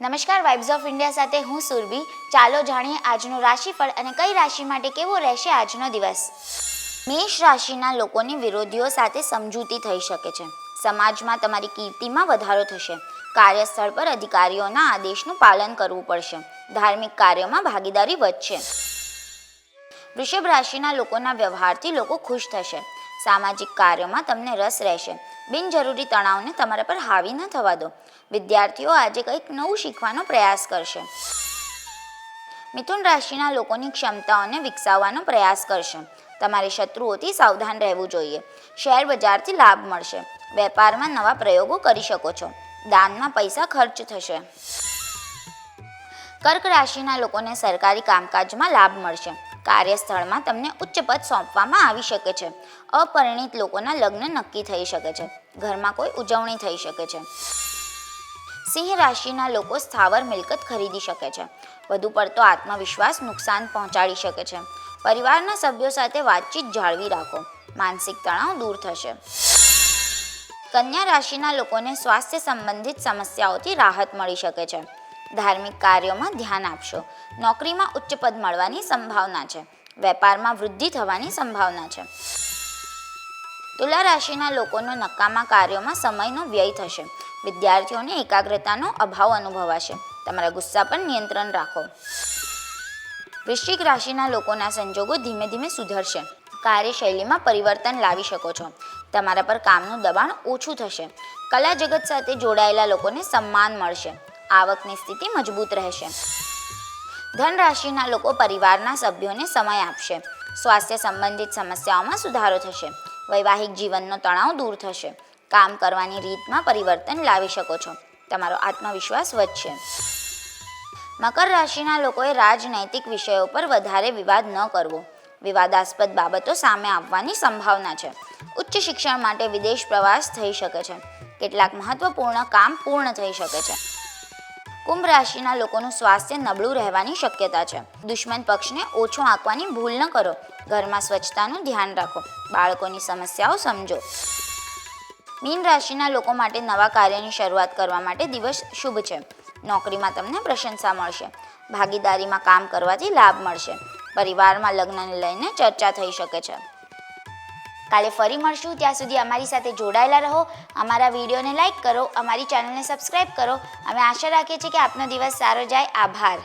નમસ્કાર vibes of India સાથે હું સુરભી. ચાલો જાણીએ આજનું રાશિફળ અને કઈ રાશિ માટે કેવો રહેશે આજનો દિવસ. મેષ રાશિના લોકોની વિરોધીઓ સાથે સમજૂતી થઈ શકે છે. સમાજમાં તમારી કીર્તિમાં વધારો થશે. કાર્યસ્થળ પર અધિકારીઓના આદેશનું પાલન કરવું પડશે. ધાર્મિક કાર્યોમાં ભાગીદારી વધશે. વૃષભ રાશિના લોકોના વ્યવહારથી લોકો ખુશ થશે. સામાજિક કાર્યોમાં તમને રસ રહેશે. બિનજરૂરી તણાવને તમારા પર હાવી ન થવા દો. વિદ્યાર્થીઓ આજે કંઈક નવું શીખવાનો પ્રયાસ કરશે. મિથુન રાશિના લોકોની ક્ષમતાઓને વિકસાવવાનો પ્રયાસ કરશે. તમારે શત્રુઓથી સાવધાન રહેવું જોઈએ. શેર બજારથી લાભ મળશે. વેપારમાં નવા પ્રયોગો કરી શકો છો. દાનમાં પૈસા ખર્ચ થશે. કર્ક રાશિના લોકોને સરકારી કામકાજમાં લાભ મળશે. કાર્યસ્થળમાં તમને ઉચ્ચ પદ સોંપવામાં આવી શકે છે. અપરિણિત લોકોના લગ્ન નક્કી થઈ શકે છે. ઘરમાં કોઈ ઉજવણી થઈ શકે છે. સિંહ રાશિના લોકો સ્થાવર મિલકત ખરીદી શકે છે. વધુ પડતો આત્મવિશ્વાસ નુકસાન પહોંચાડી શકે છે. પરિવારના સભ્યો સાથે વાતચીત જાળવી રાખો. માનસિક તણાવ દૂર થશે. કન્યા રાશિના લોકોને સ્વાસ્થ્ય સંબંધિત સમસ્યાઓથી રાહત મળી શકે છે. ધાર્મિક કાર્યોમાં ધ્યાન આપશો. નોકરીમાં ઉચ્ચ પદ મળવાની સંભાવના છે. વેપારમાં વૃદ્ધિ થવાની સંભાવના છે. તુલા રાશિના લોકોનો નકામા કાર્યોમાં સમયનો વ્યય થશે. વિદ્યાર્થીઓને એકાગ્રતાનો અભાવ અનુભવાશે. તમારા ગુસ્સા પર નિયંત્રણ રાખો. વૃશ્ચિક રાશિના લોકોના સંજોગો ધીમે ધીમે સુધરશે. કાર્યશૈલીમાં પરિવર્તન લાવી શકો છો. તમારા પર કામનું દબાણ ઓછું થશે. કલા જગત સાથે જોડાયેલા લોકોને સન્માન મળશે. આવકની સ્થિતિ મજબૂત રહેશે. ધન રાશિના લોકો પરિવારના સભ્યોને સમય આપશે. સ્વાસ્થ્ય સંબંધિત સમસ્યાઓમાં સુધારો થશે. વૈવાહિક જીવનનો તણાવ દૂર થશે. કામ કરવાની રીતમાં પરિવર્તન લાવી શકો છો. તમારો આત્મવિશ્વાસ વધશે. મકર રાશિના લોકોએ રાજનૈતિક વિષયો પર વધારે વિવાદ ન કરવો. વિવાદાસ્પદ બાબતો સામે આવવાની સંભાવના છે. ઉચ્ચ શિક્ષણ માટે વિદેશ પ્રવાસ થઈ શકે છે. કેટલાક મહત્વપૂર્ણ કામ પૂર્ણ થઈ શકે છે. કુંભ રાશિના લોકોનું સ્વાસ્થ્ય નબળું રહેવાની શક્યતા છે. દુશ્મન પક્ષને ઓછો આંકવાની ભૂલ ન કરો. ઘરમાં સ્વચ્છતાનું ધ્યાન રાખો. બાળકોની સમસ્યાઓ સમજો. મીન રાશિના લોકો માટે નવા કાર્યની શરૂઆત કરવા માટે દિવસ શુભ છે. નોકરીમાં તમને પ્રશંસા મળશે. ભાગીદારીમાં કામ કરવાથી લાભ મળશે. પરિવારમાં લગ્નને લઈને ચર્ચા થઈ શકે છે. કાલે ફરી મળશું. ત્યાં સુધી અમારી સાથે જોડાયેલા રહો. અમારા વિડીયોને લાઈક કરો, અમારી ચેનલને સબસ્ક્રાઈબ કરો. અમે આશા રાખીએ છીએ કે આપનો દિવસ સારો જાય. આભાર.